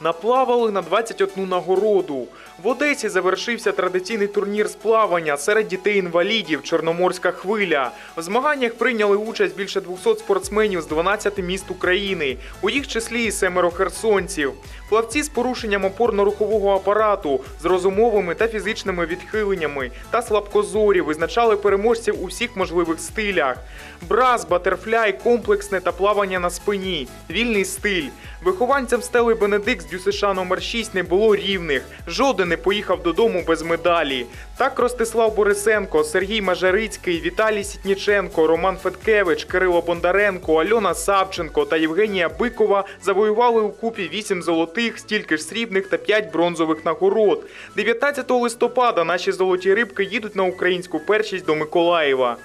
Наплавали на 21 нагороду. В Одесі завершився традиційний турнір з плавання серед дітей-інвалідів Чорноморська хвиля. В змаганнях прийняли участь більше 200 спортсменів з 12 міст України, у їх числі і семеро херсонців. Плавці з порушенням опорно-рухового апарату, з розумовими та фізичними відхиленнями та слабкозорі визначали переможців у всіх можливих стилях: брас, батерфляй, комплексне та плавання на спині, вільний стиль. Вихованцям стели Бенедикт з ДЮСШ номер 6 не було рівних. Жоден не поїхав додому без медалі. Так Ростислав Борисенко, Сергій Мажарицький, Віталій Сітніченко, Роман Феткевич, Кирило Бондаренко, Альона Савченко та Євгенія Бикова завоювали у купі 8 золотих, стільки ж срібних та 5 бронзових нагород. 19 листопада наші золоті рибки їдуть на українську першість до Миколаєва.